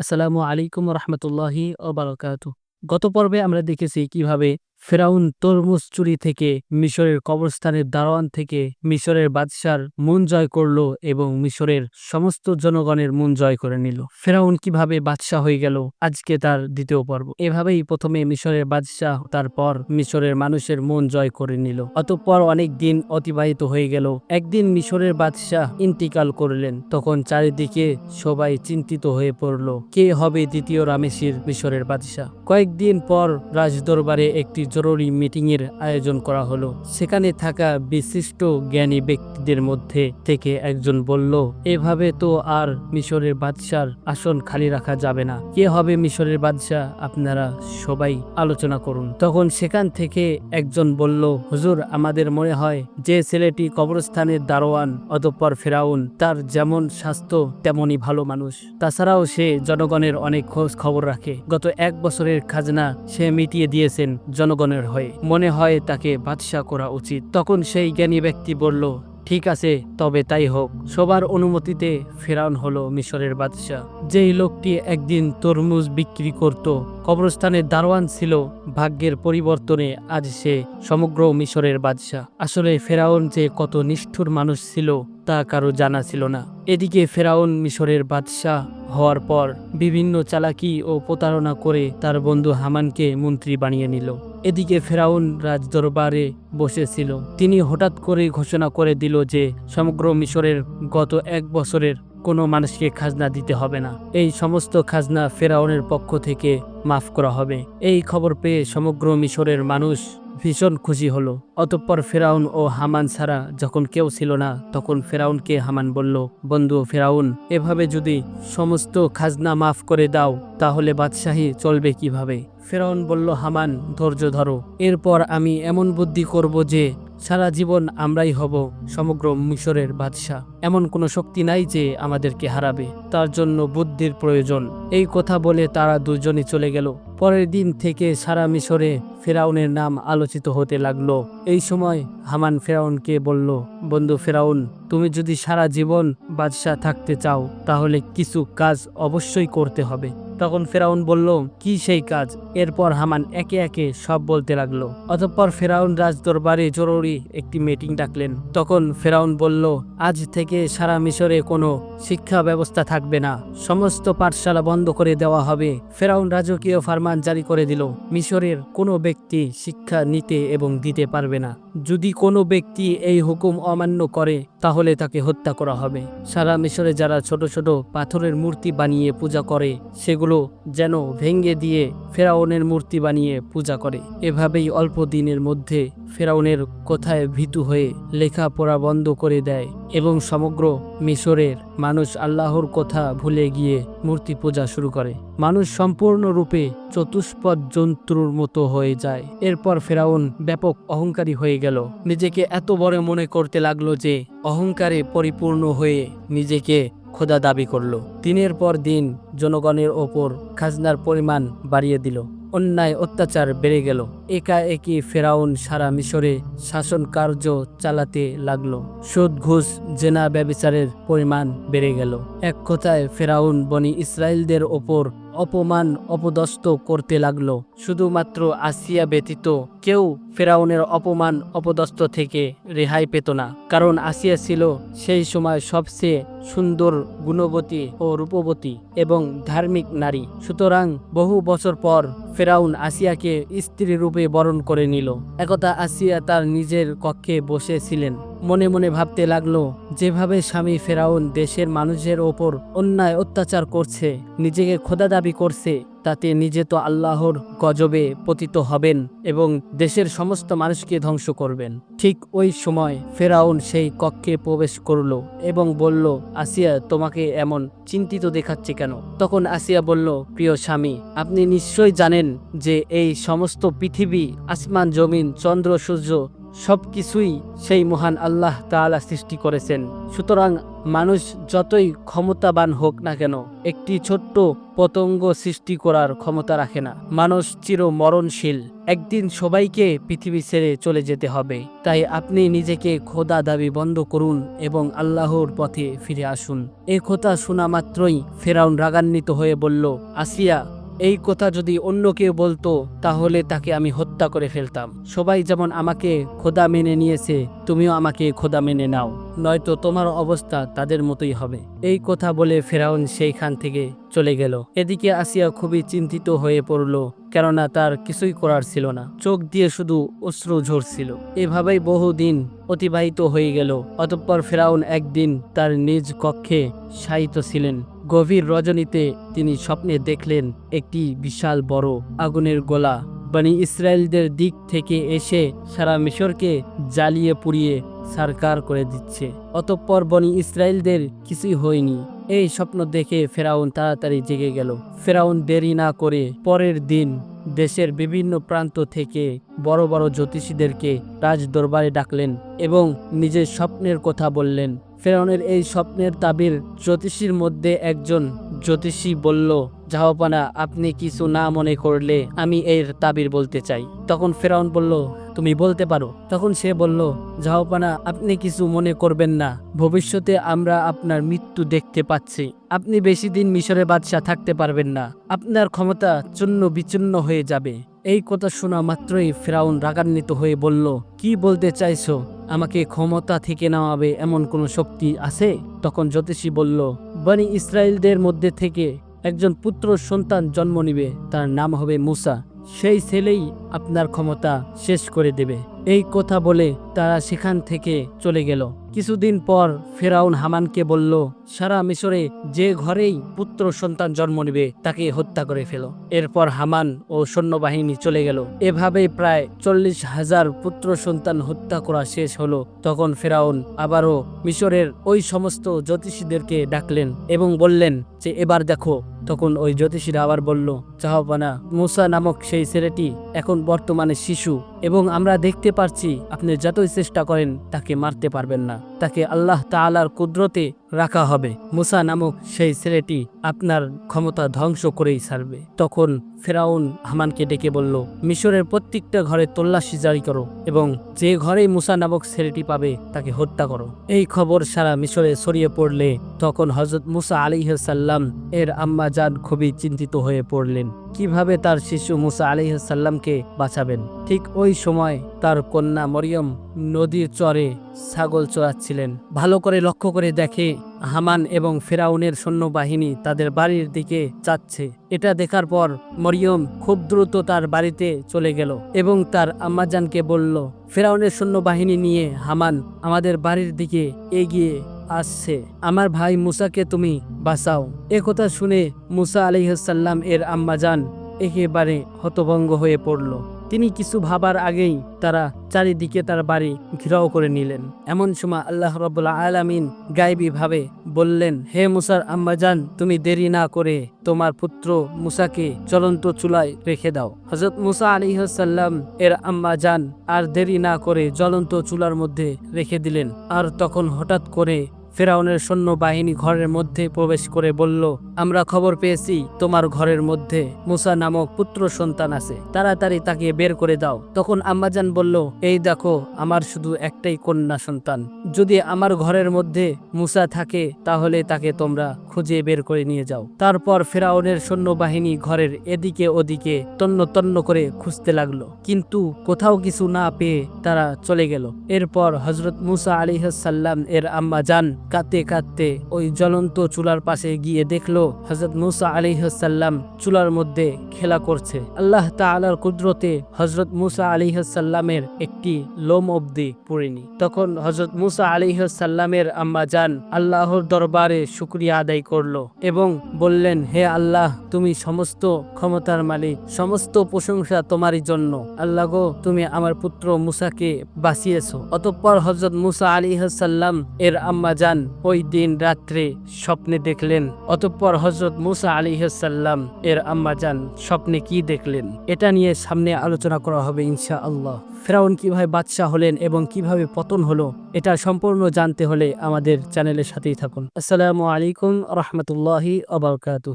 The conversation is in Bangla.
আসসালামু আলাইকুম রহমতুল্লাহি ওবারকাত গত পর্বে আমরা দেখেছি কীভাবে ফেরাউন তরমুজ চুরি থেকে মিশরের কবরস্থানের দারোয়ান থেকে মিশরের বাদশার মন জয় করল এবং মিশরের সমস্ত জনগণের মন জয় করে নিল। ফেরাউন কীভাবে বাদশাহ হয়ে গেল, আজকে তার দ্বিতীয় পর্ব। এভাবেই প্রথমে মিশরের বাদশাহ, তারপর মিশরের মানুষের মন জয় করে নিল। অতঃপর অনেক দিন অতিবাহিত হয়ে গেল। একদিন মিশরের বাদশাহ ইন্তিকাল করলেন। তখন চারিদিকে সবাই চিন্তিত হয়ে পড়ল, কে হবে দ্বিতীয় রামেশির মিশরের বাদশাহ? কয়েকদিন পর রাজদরবারে একটি জরুরি মিটিং এর আয়োজন করা হলো। সেখানে থাকা বিশিষ্ট জ্ঞানী ব্যক্তিদের মধ্যে থেকে একজন বলল, এভাবে তো আর মিশরের বাদশার আসন খালি রাখা যাবে না। কে হবে মিশরের বাদশাহ? আপনারা সবাই আলোচনা করুন। তখন সেখান থেকে একজন বলল, হুজুর, আমাদের মনে হয় যে ছেলেটি কবরস্থানের দারোয়ান অতঃপর ফেরাউন, তার যেমন স্বাস্থ্য তেমনই ভালো মানুষ। তাছাড়াও সে জনগণের অনেক খোঁজ খবর রাখে। গত এক বছরের খাজনা সে মিটিয়ে দিয়েছেন জনগণের হয়ে মনে হয় তাকে বাদশাহ করা উচিত। তখন সেই জ্ঞানী ব্যক্তি বলল, ঠিক আছে, তবে তাই হোক। সবার অনুমতিতে ফেরাউন হলো মিশরের বাদশাহ। যেই লোকটি একদিন তরমুজ বিক্রি করত কবরস্থানের দারোয়ান ছিল, ভাগ্যের পরিবর্তনে আজ সে সমগ্র মিশরের বাদশাহ। আসলে ফেরাউন যে কত নিষ্ঠুর মানুষ ছিল, তা কারও জানা ছিল না। এদিকে ফেরাউন মিশরের বাদশাহ হওয়ার পর বিভিন্ন চালাকি ও প্রতারণা করে তার বন্ধু হামানকে মন্ত্রী বানিয়ে নিল। এদিকে ফেরাউন রাজদরবারে বসেছিল। তিনি হঠাৎ করে ঘোষণা করে দিল যে, সমগ্র মিশরের গত এক বছরের কোনো মানুষকে খাজনা দিতে হবে না। এই সমস্ত খাজনা ফেরাউনের পক্ষ থেকে মাফ করা হবে। এই খবর পেয়ে সমগ্র মিশরের মানুষ ভীষণ খুশি হলো। অতঃপর ফেরাউন ও হামান ছাড়া যখন কেউ ছিল না, তখন ফেরাউনকে হামান বলল, বন্ধু ফেরাউন, এভাবে যদি সমস্ত খাজনা মাফ করে দাও, তাহলে বাদশাহী চলবে কীভাবে? ফেরাউন বলল, হামান, ধৈর্য ধরো। এরপর আমি এমন বুদ্ধি করব যে, সারা জীবন আমরাই হব সমগ্র মিশরের বাদশাহ। এমন কোনো শক্তি নাই যে আমাদেরকে হারাবে। তার জন্য বুদ্ধির প্রয়োজন। এই কথা বলে তারা দুজনই চলে গেল। পরের দিন থেকে সারা মিশরে ফেরাউনের নাম আলোচিত হতে লাগল। এই সময় হামান ফেরাউনকে বলল, বন্ধু ফেরাউন, তুমি যদি সারা জীবন বাদশাহ থাকতে চাও, তাহলে কিছু কাজ অবশ্যই করতে হবে। তখন ফেরাউন বলল, কি সেই কাজ? এরপর হামান একে একে সব বলতে লাগল। অতঃপর ফেরাউন রাজ দরবারে জরুরি একটি মিটিং ডাকলেন। তখন ফেরাউন বলল, আজ থেকে সারা মিশরে কোনো শিক্ষা ব্যবস্থা থাকবে না। সমস্ত পাঠশালা বন্ধ করে দেওয়া হবে। ফেরাউন রাজকীয় ফারমান জারি করে দিল। মিশরের কোনো ব্যক্তি শিক্ষা নিতে এবং দিতে পারবে না। যদি কোনো ব্যক্তি এই হুকুম অমান্য করে, তাহলে তাকে হত্যা করা হবে। সারা মিশরে যারা ছোট ছোট পাথরের মূর্তি বানিয়ে পূজা করে, সেগুলো যেন ভেঙ্গে দিয়ে ফেরাউনের মূর্তি বানিয়ে পূজা করে। এভাবেই অল্প দিনের মধ্যে ফেরাউনের কথায় ভীতু হয়ে লেখাপড়া বন্ধ করে দেয় এবং সমগ্র মিশরের মানুষ আল্লাহর কথা ভুলে গিয়ে মূর্তি পূজা শুরু করে। মানুষ সম্পূর্ণরূপে চতুষ্পদ জন্তুর মতো হয়ে যায়। এরপর ফেরাউন ব্যাপক অহংকারী হয়ে গেল। নিজেকে এত বড় মনে করতে লাগল যে অহংকারে পরিপূর্ণ হয়ে নিজেকে খোদা দাবি করল। দিনের পর দিন জনগণের ওপর খাজনার পরিমাণ বাড়িয়ে দিল। অন্যায় অত্যাচার বেড়ে গেল। একা একই ফেরাউন সারা মিশরে শাসন কার্য চালাতে লাগল। সুদ ঘুষ জেনা ব্যবচারের পরিমাণ বেড়ে গেল। এক কথায় ফেরাউন বনি ইসরায়েলদের ওপর অপমান অপদস্থ করতে লাগল। শুধুমাত্র আসিয়া ব্যতীত কেউ ফেরাউনের অপমান অপদস্থ থেকে রেহাই পেত না। কারণ আসিয়া ছিল সেই সময় সবচেয়ে সুন্দর গুণবতী ও রূপবতী এবং ধার্মিক নারী। সুতরাং বহু বছর পর ফেরাউন আসিয়াকে স্ত্রী রূপে বরণ করে নিল। একদা আসিয়া তার নিজের কক্ষে বসেছিলেন মনে মনে ভাবতে লাগল, যেভাবে স্বামী ফেরাউন দেশের মানুষের ওপর অন্যায় অত্যাচার করছে, নিজেকে খোদা দাবি করছে, তাতে নিজে তো আল্লাহর গজবে পতিত হবেন এবং দেশের সমস্ত মানুষকে ধ্বংস করবেন। ঠিক ওই সময় ফেরাউন সেই কক্ষে প্রবেশ করল এবং বলল, আসিয়া তোমাকে এমন চিন্তিত দেখাচ্ছে কেন? তখন আসিয়া বলল, প্রিয় স্বামী, আপনি নিশ্চয়ই জানেন যে এই সমস্ত পৃথিবী, আসমান, জমিন, চন্দ্র, সূর্য সব কিছুই সেই মহান আল্লাহ তাআলা সৃষ্টি করেছেন। সুতরাং মানুষ যতই ক্ষমতাবান হোক না কেন, একটি ছোট্ট পতঙ্গ সৃষ্টি করার ক্ষমতা রাখে না। মানুষ চির মরণশীল একদিন সবাইকে পৃথিবী ছেড়ে চলে যেতে হবে। তাই আপনি নিজেকে খোদা দাবি বন্ধ করুন এবং আল্লাহর পথে ফিরে আসুন। এই কথা শোনা মাত্রই ফেরাউন রাগান্বিত হয়ে বলল, আসিয়া এই কথা যদি অন্য কেউ বলতো, তাহলে তাকে আমি হত্যা করে ফেলতাম। সবাই যেমন আমাকে খোদা মেনে নিয়েছে, তুমিও আমাকে খোদা মেনে নাও। নয়তো তোমার অবস্থা তাদের মতোই হবে। এই কথা বলে ফেরাউন সেইখান থেকে চলে গেল। এদিকে আসিয়া খুবই চিন্তিত হয়ে পড়ল, কেননা তার কিছুই করার ছিল না। চোখ দিয়ে শুধু অশ্রু ঝরছিল। এভাবেই বহুদিন অতিবাহিত হয়ে গেল। অতঃপর ফেরাউন একদিন তার নিজ কক্ষে শায়িত ছিলেন। গভীর রজনীতে তিনি স্বপ্নে দেখলেন একটি বিশাল বড় আগুনের গোলা। বানি ইসরায়েলদের দিক থেকে এসে সারা মিশরকে জ্বালিয়ে পুড়িয়ে সারকার করে দিচ্ছে। অতঃপর বনি ইসরায়েলদের কিছুই হয়নি। এই স্বপ্ন দেখে ফেরাউন তাড়াতাড়ি জেগে গেল। ফেরাউন দেরি না করে পরের দিন দেশের বিভিন্ন প্রান্ত থেকে বড় বড় জ্যোতিষীদেরকে রাজ দরবারে ডাকলেন এবং নিজের স্বপ্নের কথা বললেন। ফেরাউনের এই স্বপ্নের তাবির জ্যোতিষীর মধ্যে একজন জ্যোতিষী বলল জাহাপানা আপনি কিছু না মনে করলে আমি এর তাবির বলতে চাই। তখন ফেরাউন বলল, তুমি বলতে পারো। তখন সে বলল জাহাপানা আপনি কিছু মনে করবেন না। ভবিষ্যতে আমরা আপনার মৃত্যু দেখতে পাচ্ছি। আপনি বেশি দিন মিশরে বাদশাহ থাকতে পারবেন না। আপনার ক্ষমতা চূন্য বিচূন্ন হয়ে যাবে। এই কথা শোনা মাত্রই ফেরাউন রাগান্বিত হয়ে বলল, কি বলতে চাইছো? আমাকে ক্ষমতা থেকে নেওয়াবে এমন কোনো শক্তি আছে? তখন জ্যোতিষী বলল, বানি ইসরায়েলদের মধ্যে থেকে একজন পুত্র সন্তান জন্ম নিবে। তার নাম হবে মুসা। সেই ছেলেই আপনার ক্ষমতা শেষ করে দেবে। এই কথা বলে তারা সেখান থেকে চলে গেল। কিছুদিন পর ফেরাউন হামানকে বলল, সারা মিশরে যে ঘরেই পুত্র সন্তান জন্ম নেবে, তাকে হত্যা করে ফেলো। এরপর হামান ও সৈন্যবাহিনী চলে গেল। এভাবেই প্রায় চল্লিশ হাজার পুত্র সন্তান হত্যা করা শেষ হলো। তখন ফেরাউন আবারও মিশরের ওই সমস্ত জ্যোতিষীদেরকে ডাকলেন এবং বললেন যে, এবার দেখো। তখন ওই জ্যোতিষীরা আবার বলল চাহপানা মুসা নামক সেই ছেলেটি এখন বর্তমানে শিশু। এবং আমরা দেখতে পারছি আপনি যতই চেষ্টা করেন তাকে মারতে পারবেন না। তাকে আল্লাহ তাআলার কুদরতে রাখা হবে। মুসা নামক সেই ছেলেটি আপনার ক্ষমতা ধ্বংস করেই ছাড়বে। তখন ফেরাউন হামানকে ডেকে বলল, মিশরের প্রত্যেকটা ঘরে তল্লাশি জারি করো এবং যে ঘরেই মুসা নামক ছেলেটি পাবে তাকে হত্যা করো। এই খবর সারা মিশরে ছড়িয়ে পড়লে তখন হজরত মুসা আলিহাল্লাম এর আম্মা জান খুবই চিন্তিত হয়ে পড়লেন। কীভাবে তার শিশু মুসা আলিহাল্লামকে বাঁচাবেন? ঠিক ওই সময় তার কন্যা মরিয়ম নদীর চরে ছাগল চড়াচ্ছিলেন। ভালো করে লক্ষ্য করে দেখে হামান এবং ফেরাউনের সৈন্যবাহিনী তাদের বাড়ির দিকে যাচ্ছে। এটা দেখার পর মরিয়ম খুব দ্রুত তার বাড়িতে চলে গেল এবং তার আম্মাজানকে বলল, ফেরাউনের সৈন্যবাহিনী নিয়ে হামান আমাদের বাড়ির দিকে এগিয়ে আসছে। আমার ভাই মুসাকে তুমি বাঁচাও। কথা শুনে মুসা আলিহাসাল্লাম এর আম্মাজান একেবারে হতভঙ্গ হয়ে পড়ল। তিনি কিছু ভাবার আগেই তারা চারিদিকে তার বাড়ি ঘিরাও করে নিলেন। এমন সময় আল্লাহ রবুল্লা আলামিন গায়েবী ভাবে বললেন, হে মুসার আম্মাজান, তুমি দেরি না করে তোমার পুত্র মুসাকে চলন্ত চুলায় রেখে দাও। হজরত মুসা আলিহাসাল্লাম এর আম্মাজান আর দেরি না করে জ্বলন্ত চুলার মধ্যে রেখে দিলেন। আর তখন হঠাৎ করে ফেরাউনের সৈন্য বাহিনী ঘরের মধ্যে প্রবেশ করে বলল, আমরা খবর পেয়েছি তোমার ঘরের মধ্যে মুসা নামক পুত্র সন্তান আছে। তাড়াতাড়ি তাকে বের করে দাও। তখন আম্মাজান বলল, এই দেখো, আমার শুধু একটাই কন্যা সন্তান। যদি আমার ঘরের মধ্যে মুসা থাকে, তাহলে তাকে তোমরা খুঁজে বের করে নিয়ে যাও। তারপর ফেরাউনের সৈন্যবাহিনী ঘরের এদিকে ওদিকে তন্ন তন্ন করে খুঁজতে লাগল। কিন্তু কোথাও কিছু না পেয়ে তারা চলে গেল। এরপর হজরত মুসা আলিহাসাল্লাম এর আম্মা যান কাঁদতে কাঁদতে ওই জ্বলন্ত চুলার পাশে গিয়ে দেখল হজরত মুসা আলিহাসাল্লাম চুলার মধ্যে খেলা করছে। আল্লাহ তাআলার কুদরতে হজরত মুসা আলিহাসাল্লামের একটি লোম অব্দি পড়েনি। তখন হজরত মুসা আলিহাসাল্লামের আম্মা যান আল্লাহর দরবারে শুক্রিয়া আদায় করল এবং বললেন, হে আল্লাহ, তুমি সমস্ত ক্ষমতার মালিক, সমস্ত প্রশংসা তোমারই জন্য। আল্লাহ গো, তুমি আমার পুত্র মুসাকে বাঁচিয়েছো। অতঃপর হজরত মুসা আলিহাসাল্লাম এর আম্মা যান ওই দিন রাত্রে স্বপ্নে দেখলেন, অতঃপর হজরত মুসা আলিহাসাল্লাম এর আম্মা যান স্বপ্নে কি দেখলেন? এটা নিয়ে সামনে আলোচনা করা হবে ইনশা আল্লাহ ফেরাউন কীভাবে বাদশাহ হলেন এবং কীভাবে পতন হলো, এটা সম্পূর্ণ জানতে হলে আমাদের চ্যানেলের সাথেই থাকুন। আসসালামু আলাইকুম রহমতুল্লাহি আবরকাত